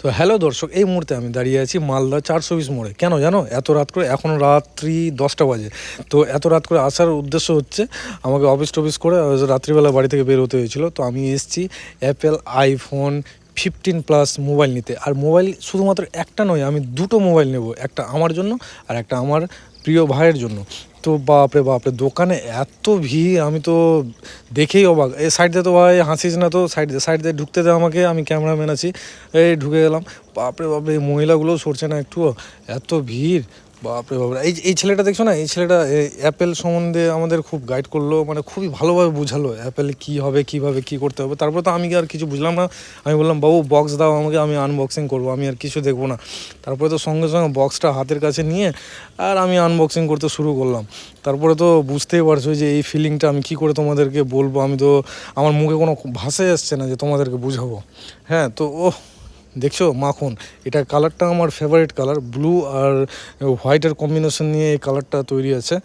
তো হ্যালো দর্শক, এই মুহূর্তে আমি দাঁড়িয়ে আছি মালদা চারশো বিশ মোড়ে। কেন জানো? এত রাত করে এখন রাত্রি দশটা বাজে। তো এত রাত করে আসার উদ্দেশ্য হচ্ছে আমাকে অফিস টফিস করে রাত্রিবেলা বাড়ি থেকে বের হতে হয়েছিল। তো আমি এসেছি Apple iPhone fifteen plus mobile নিতে। আর মোবাইল শুধুমাত্র একটা নয়, আমি দুটো মোবাইল নেব, একটা আমার জন্য আর একটা আমার প্রিয় ভাইয়ের জন্য। তো বাপরে বাপরে দোকানে এত ভিড়, আমি তো দেখেই অবাক। এই সাইড দিয়ে তো ভাই হাসিস না তো সাইড দিয়ে সাইড দিয়ে ঢুকতে দেয় আমাকে, আমি ক্যামেরাম্যান আছি। এই ঢুকে গেলাম। বাপরে বাপরে এই মহিলাগুলোও সরছে না একটুও। এত ভিড় বাপরে বাপরে। এই এই ছেলেটা দেখছ না? এই ছেলেটা অ্যাপেল সম্বন্ধে আমাদের খুব গাইড করল মানে খুবই ভালোভাবে বুঝালো অ্যাপেল কী হবে কীভাবে কী করতে হবে। তারপর তো আমি আর কিছু বুঝলাম না। আমি বললাম, বাবু বক্স দাও আমাকে, আমি আনবক্সিং করব, আমি আর কিছু দেখব না। তারপরে তো সঙ্গে সঙ্গে বক্সটা হাতের কাছে নিয়ে আর আমি আনবক্সিং করতে শুরু করলাম। তারপরে তো বুঝতেই পারছ যে এই ফিলিংটা আমি কি করে তোমাদেরকে বলব? আমি তো, আমার মুখে কোনো ভাষাই আসছে না যে তোমাদেরকে বুঝাবো। হ্যাঁ তো ও দেখছ? মাখন। এটা কালারটা আমার ফেভারিট কালার ব্লু আর হোয়াইটের কম্বিনেশন নিয়ে এই কালারটা তৈরি আছে।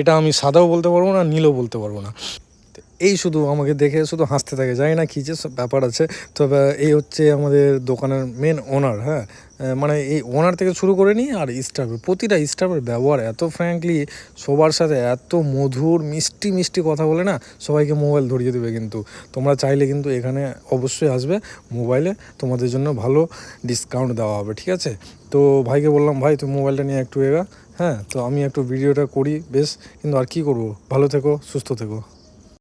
এটা আমি সাদাও বলতে পারব না, নীলও বলতে পারব না। এই শুধু আমাকে দেখে শুধু হাসতে থাকে। জানি না কী যে ব্যাপার আছে। তবে এই হচ্ছে আমাদের দোকানের মেন ওনার হ্যাঁ? মানে এই ওনার থেকে শুরু করে নিই আর স্টাফের প্রতিটা স্টাফের ব্যবহার এত ফ্র্যাঙ্কলি সবার সাথে এত মধুর, মিষ্টি মিষ্টি কথা বলে না, সবাইকে মোবাইল ধরিয়ে দেবে কিন্তু। তোমরা চাইলে কিন্তু এখানে অবশ্যই আসবে মোবাইলে তোমাদের জন্য ভালো ডিসকাউন্ট দেওয়া হবে, ঠিক আছে? তো ভাইকে বললাম, ভাই তুই মোবাইলটা নিয়ে একটু এগা হ্যাঁ? তো আমি একটু ভিডিওটা করি, বেশ। কিন্তু আর কি করব? ভালো থেকো, সুস্থ থেকো।